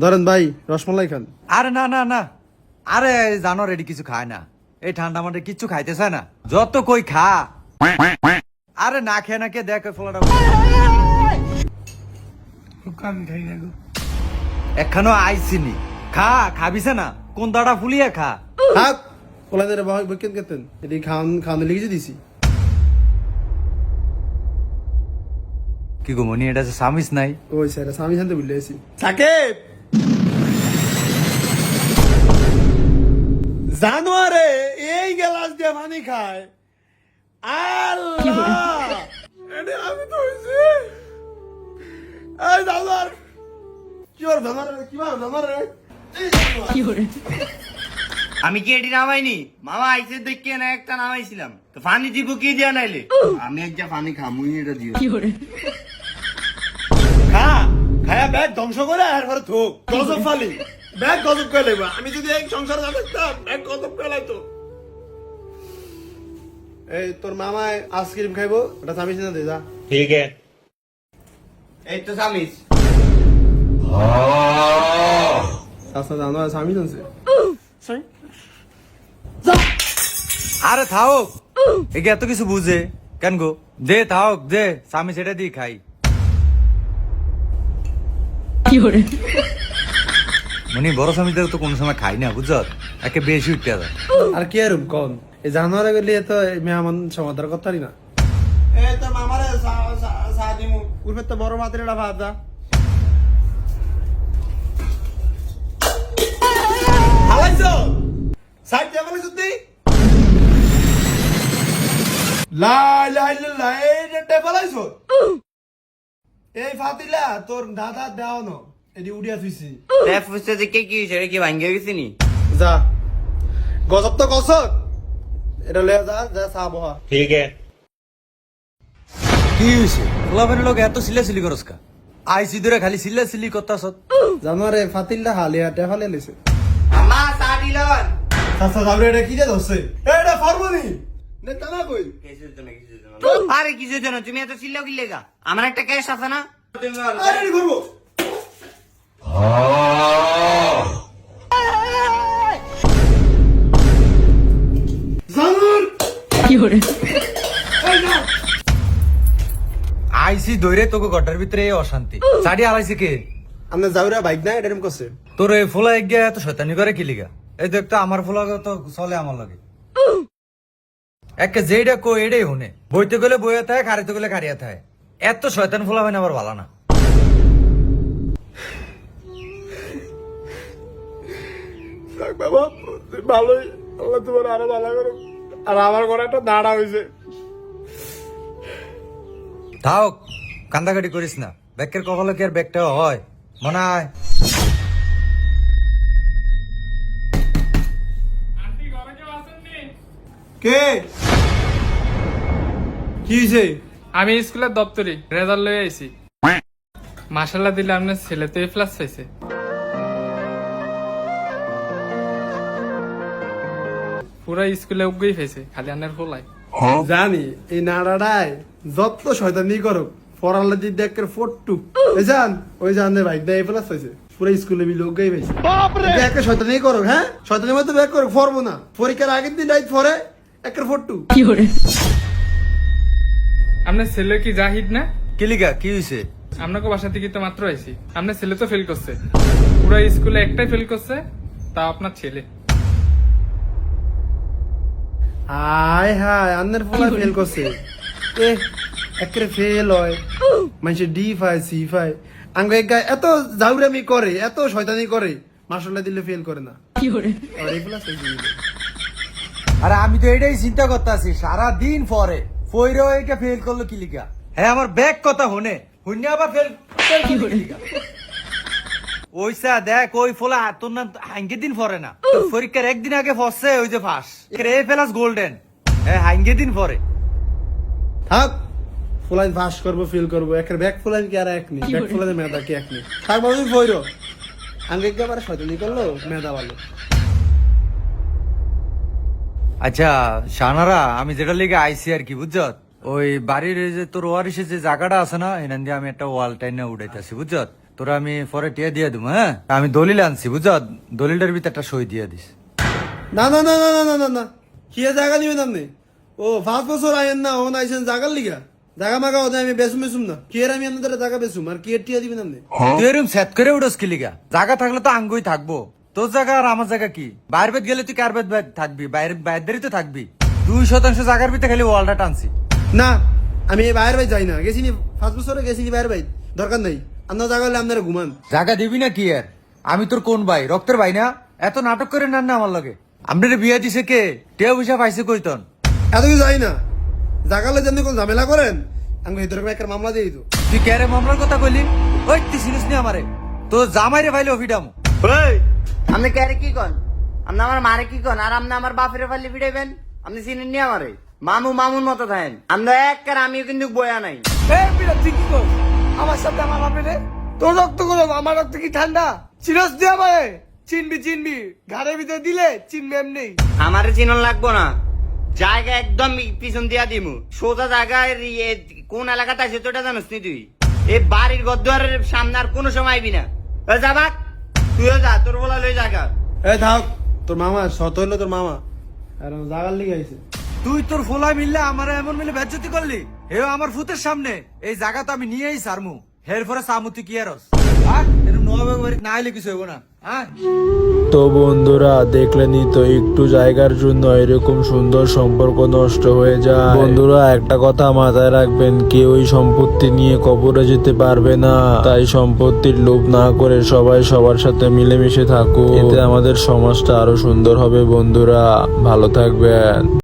ধরেন ভাই রসমালাই খান। আরে না না না। আরে জানো রেডি কিছু খায় না। এই ঠান্ডা মাঠে কিচ্ছু খাইতে চায় না। যত কই খা। আরে না খেয়ে না কে দেখ ফলাটা। আমি খাই না গো। এখানো আইসিনি খা খাবিছে না। কোন দাড়া ফুলিয়ে খা। থাক পোলাদের বকেন কেতেন। এটি খান খাওয়ানো লিখেছে দিছি। কি গো মনি এটা সামিস নাই ওই স্যার স্বামী শান্তি বুঝলে এসি সাকিব! জানোয়ারে এই গ্লাস দিয়ে পানি খায়। আল্লাহ! আমি তো হইছি। এই জানোয়ার কি জানোয়ার জানোয়ার। আমি কি এটি নামাইনি? মামা আইসে দেখে না একটা নামাইছিলাম। তো ফানি দিব কি দিয়া নাইলে? আমি একটা ফানি খামুই এটা দিও। খা খায়া ব্যাগ ধ্বংস করে আর ঘরে থোক। গজব ফালি। ব্যাগ গজব করে আমি যদি এই সংসার না থাকতাম ব্যাগ গজব করে লাইতো। এই তোর মামায় আইসক্রিম খাইবো? ওটা সামিস না দে যা। ঠিক আছে। এই তো সামিস আচ্ছা জানো সামিস আছে আরে থাও একে এত কিছু বুঝে। কেন গো? দে থাও দে। সামি সেটা দিয়ে খাই। মনি বড় স্বামীদের তো কোনো সময় খাই না বুঝছ? একে বেশি উঠতে যায় আর কি আর কোন? এই জানোয়ারে গেলে তো মেহমান সমাধান করতারি না। এই তো মামারে সাদিমু উর্ফে তো বড় ভাত হালাইছো? সাইড লাই এই যে টেপালাইছো এই ফাতিলা তোর দাদা দেও ন এটি উড়িয়া থুইছি। রেফ ফুসতে দেখে কি সেটা কি ভাঙ্গে গেছে নি যা। গজব তো গছত এটা লয়ে যা যা চা বহা। ঠিক আছে। কি হয়েছে গোলাপের লোক এত সিলে সিলি করস কা? আইসি দূরে খালি সিলে সিলি করতাস জানোয়ারে ফাতিলটা হালিয়া টেফালে লেছে। মামা চা দিলন সাসা সাবরে এটা কি যে ধরছে? এটা ফরমনি নে টানা কই? কিসের জন্য কিসের জন্য আরে কিসের জন্য তুমি এত চিল্লাও কি লেগা আমার একটা ক্যাশ আছে না? আরে রে করব আইসি দৈরে তোকে গড্ডার ভিতরে এই অশান্তি। সাড়ি আলাইছে কে? আমরা যাউরা বাইক না এরকম করছে তোর এই ফোলা এক গিয়া এত শয়তানি করে কি লিগা? এই দেখ তো আমার ফোলা তো চলে আমার লাগে। একে যেইটা কো এটাই হুনে। বইতে গেলে বইয়া থাকে খারিতে গেলে খারিয়া থাকে। এত শয়তান ফোলা হয় না আবার ভালো না। থাক বাবা ভালোই আল্লাহ তোমার আরও ভালো করো আর আমার ঘরে একটা দাঁড়া হয়েছে। থাক কান্দাকাটি করিস না। ব্যাগের কপালে কি আর ব্যাগটা হয়? মনে হয়। কে? কি হয়েছে আমি স্কুলের দপ্তরে রেজাল্ট লয়ে আইছি। মাসাল্লাহ দিলে আপনার ছেলে তো এ প্লাস পাইছে। পুরা স্কুলে উগেই ফেছে খালি আনের ফোলাই জানি এই নাড়াটাই যত শয়তানি করো পড়ালে যদি দেখে ফোট্টু এই জান ওই জানে ভাই দেয় প্লাস হয়েছে পুরো স্কুলে বি লোক গাই পাইছে একে শয়তানি করো হ্যাঁ? শয়তানি মধ্যে ব্যাক করো ফরবো না। পরীক্ষার আগের দিন রাইট পরে একের ফোট্টু আপনার ছেলে কি জাহিদ না? কি লিগা কি হয়েছে আপনাকে বাসা থেকে তো মাত্র আইছি। আপনার ছেলে তো ফেল করছে। পুরা স্কুলে একটাই ফেল করছে তা আপনার ছেলে। হাই হাই আন্নের ফলা ফেল করছে। এ একরে ফেল হয়। মানুষে ডি ফাই সি ফাই আঙ্গ এক গায় এত জাউরামি করে এত শয়তানি করে মাসাল্লাহ দিলে ফেল করে না। আর আমি তো এটাই চিন্তা করতেছি সারা দিন পরে ফইরে এটা ফেল করল কি লিগা? হ্যাঁ আমার ব্যাগ কথা হনে হুন্যা আবার ফেল কি লিগা? ওইসা দেখ ওই ফলা তোর না হাঙ্গে দিন পরে না। তোর পরীক্ষার একদিন আগে ফসছে ওই যে ফাঁস। A plus golden. হ্যাঁ হাঙ্গে দিন পরে থাক ফুলাইন পাস করব ফেল করব। একের ব্যাক ফুলাইন কি আর এক নেই? ব্যাক ফুলাইন মেধা কি এক নেই? থাক বাবু ফইর। আঙ্গে একেবারে শয়তানি করল? মেধা ভালো। আচ্ছা সানারা আমি যেটা লিগে আইসি আর কি বুঝছ? ওই বাড়ির যে তোর ওয়ারিসের যে জায়গাটা আছে না এখান দিয়ে আমি একটা ওয়াল টাইনে উঠাইতেছি বুঝছ? তোরা আমি পরে টিয়া দিয়ে দেবো হ্যাঁ? আমি দলিল আনছি বুঝছ? দলিলটার ভিতরে একটা সই দিয়ে দিস। না না না না না না না। না কি জায়গা নিবেন আপনি? ও পাঁচ বছর আইন না ও নাইছেন জাগার লিগা? জাগা মাগা ওদের আমি বেসুম বেসুম না। কি এর আমি আপনাদের জায়গা বেসুম আর কি এর টিয়া দিবেন আপনি? তুই এরকম সেট করে উঠোস কি লিগা? জায়গা থাকলে তো আঙ্গুই থাকব। তোর জায়গা আর আমার জায়গা কি? বাইরে বেদ গেলে তুই কার বেদ থাকবি? বাইরে বাইরেরই তো থাকবি। দুই শতাংশ জায়গার ভিতরে খালি ওয়ালটা টানছি। না আমি এই বাইরের বাই যাই না। গেছিনি পাঁচ বছরে গেছিনি বাইরের বাই দরকার নাই। আপনার জায়গা হলে আপনারা ঘুমান। জায়গা দিবি না কি আর? আমি তোর কোন ভাই? রক্তের ভাই না? এত নাটক করে নেন না আমার লগে। আপনার বিয়ে দিছে কে? টিয়া পয়সা পাইছে কইতন এত কিছু যাই না। জায়গা হলে যেমনি কোনো ঝামেলা করেন আমি ভিতরে একটা মামলা দিয়ে দিত তুই কে রে মামলার কথা কইলি? ওই তুই চিনিস নি আমারে? তো জামাইরে ভাইলে অফিডাম ওই আপনি কে রে কি কন? আপনি আমার মারে কি কন? আর আপনি আমার বাপের ফালি বিড়াইবেন আপনি চিনেন নি আমারে? মামু মামুর মতো থাকেন। আমরা এক কার আমিও কিন্তু বয়া নাই। এই তুই কি কর আমার সাথে আমার বাপে রে? তোর রক্ত গরম আমার রক্ত কি ঠান্ডা? চিরস দিয়ে আমারে চিনবি চিনবি। ঘাড়ের ভিতরে দিলে চিনবি এমনি। আমারে চিনন লাগবো না। জায়গা একদম পিছন দিয়া দিমু। সোজা জায়গায় ইয়ে কোন এলাকাতে আছে তোটা জানিস নি তুই? এই বাড়ির গদ্দারের সামনে আর কোনো সময় আইবি না। ওই যাবাক তুইও যা তোর বলা লই জায়গা এ থাক তোর মামা শত হইল তোর মামা। আর জাগার লিগে আইছে। তুই তোর ফোলা মিললে আমার এমন মিলে বেজ্জতি করলি? হে আমার ফুতের সামনে। এই জায়গা তো আমি নিয়েই সারমু। হের পরে সামুতি কি আর তো বন্ধুরা দেখলেনি তো, একটু জায়গার জন্য এরকম সুন্দর সম্পর্ক নষ্ট হয়ে যায়। বন্ধুরা, একটা কথা মাথায় রাখবেন কেউই সম্পত্তি নিয়ে কবরে যেতে পারবে না। তাই সম্পত্তির লোভ না করে সবাই সবার সাথে মিলেমিশে থাকুক। এতে আমাদের সমাজটা আরও সুন্দর হবে, বন্ধুরা। ভালো থাকবেন।